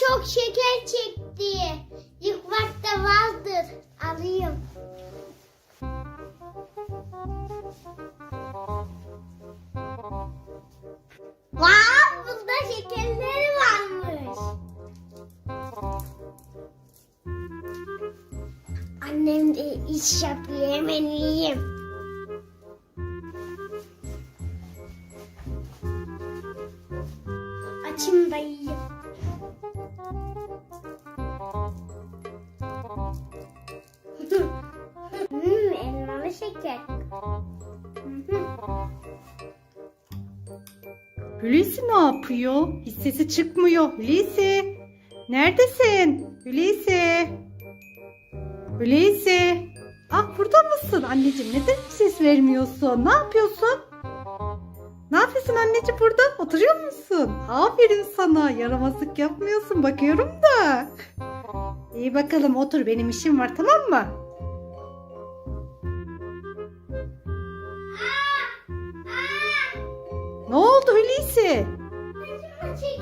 çok şeker çekti. Yıkmakta vardır. Alayım. Vay bunda şekerleri varmış. Annem de iş yapıyor hemen yiyeyim. Açım da yiyeyim. Elmalı şeker. Hulusi ne yapıyor? Hiç sesi çıkmıyor. Hulusi. Neredesin? Hulusi. Hulusi. Ah burada mısın? Anneciğim neden hiç ses vermiyorsun? Ne yapıyorsun? Ne yapıyorsun anneciğim burada? Oturuyor musun? Aferin sana. Yaramazlık yapmıyorsun. Bakıyorum da. İyi bakalım otur. Benim işim var tamam mı?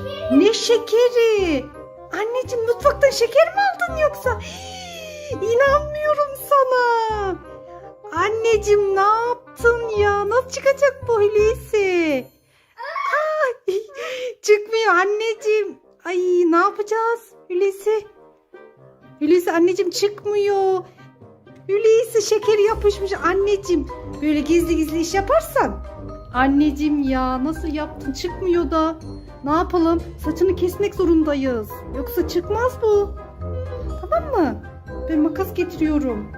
Şeker. Ne şekeri? Anneciğim mutfaktan şeker mi aldın yoksa? Hii, İnanmıyorum sana. Anneciğim ne yaptın ya? Nasıl çıkacak bu Hulusi? Çıkmıyor anneciğim. Ay ne yapacağız Hulusi? Hulusi anneciğim çıkmıyor. Hulusi şekeri yapışmış anneciğim. Böyle gizli gizli iş yaparsan. Anneciğim ya nasıl yaptın çıkmıyor da. Ne yapalım? Saçını kesmek zorundayız. Yoksa çıkmaz bu. Tamam mı? Ben makas getiriyorum.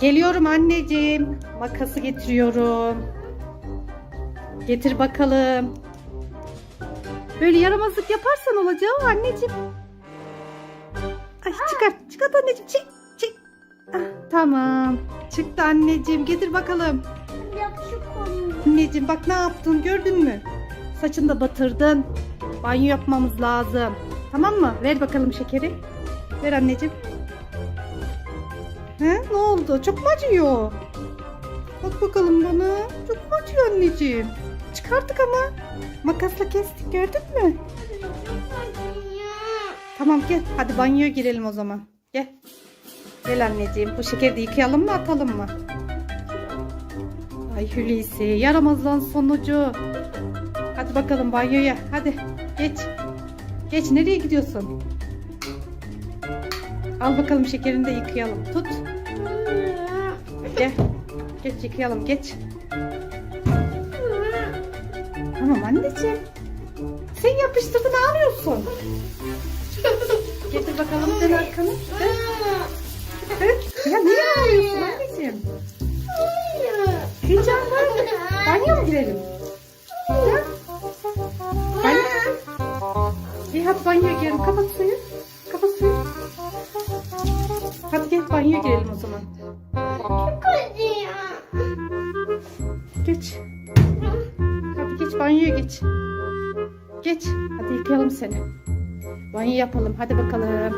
Geliyorum anneciğim. Makası getiriyorum. Getir bakalım. Böyle yaramazlık yaparsan olacağı anneciğim. Ay çıkart. Çıkart anneciğim. Çık. Ah, tamam. Çıktı anneciğim. Getir bakalım. Yapışık olmuş. Anneciğim bak ne yaptın gördün mü? Saçını da batırdın. Banyo yapmamız lazım. Tamam mı? Ver bakalım şekeri. Ver anneciğim. He? Ne oldu? Çok mu acıyor? Bak bakalım bana. Çok mu acıyor anneciğim? Çıkarttık ama. Makasla kestik gördün mü? Tamam gel. Hadi banyoya girelim o zaman. Gel. Gel anneciğim. Bu şekeri de yıkayalım mı atalım mı? Ay Hulusi yaramazlan sonucu. Hadi bakalım banyoya. Hadi geç. Geç nereye gidiyorsun? Al bakalım şekerini de yıkayalım. Tut. Gel. Geç yıkayalım geç. Tamam anneciğim. Sen yapıştırdın ağlıyorsun. Getir bakalım dön arkanı. Dön. Ya niye ağlıyorsun anneciğim? Heyecan var mı? Banyo mu girelim? Ha? Banyo. İyi hadi banyoya girelim. Kapat suyu. Kapat suyu. Hadi gel banyoya girelim o zaman. Çok acıyor. Geç. Hadi geç banyoya geç. Geç. Hadi yıkayalım seni. Banyo yapalım. Hadi bakalım.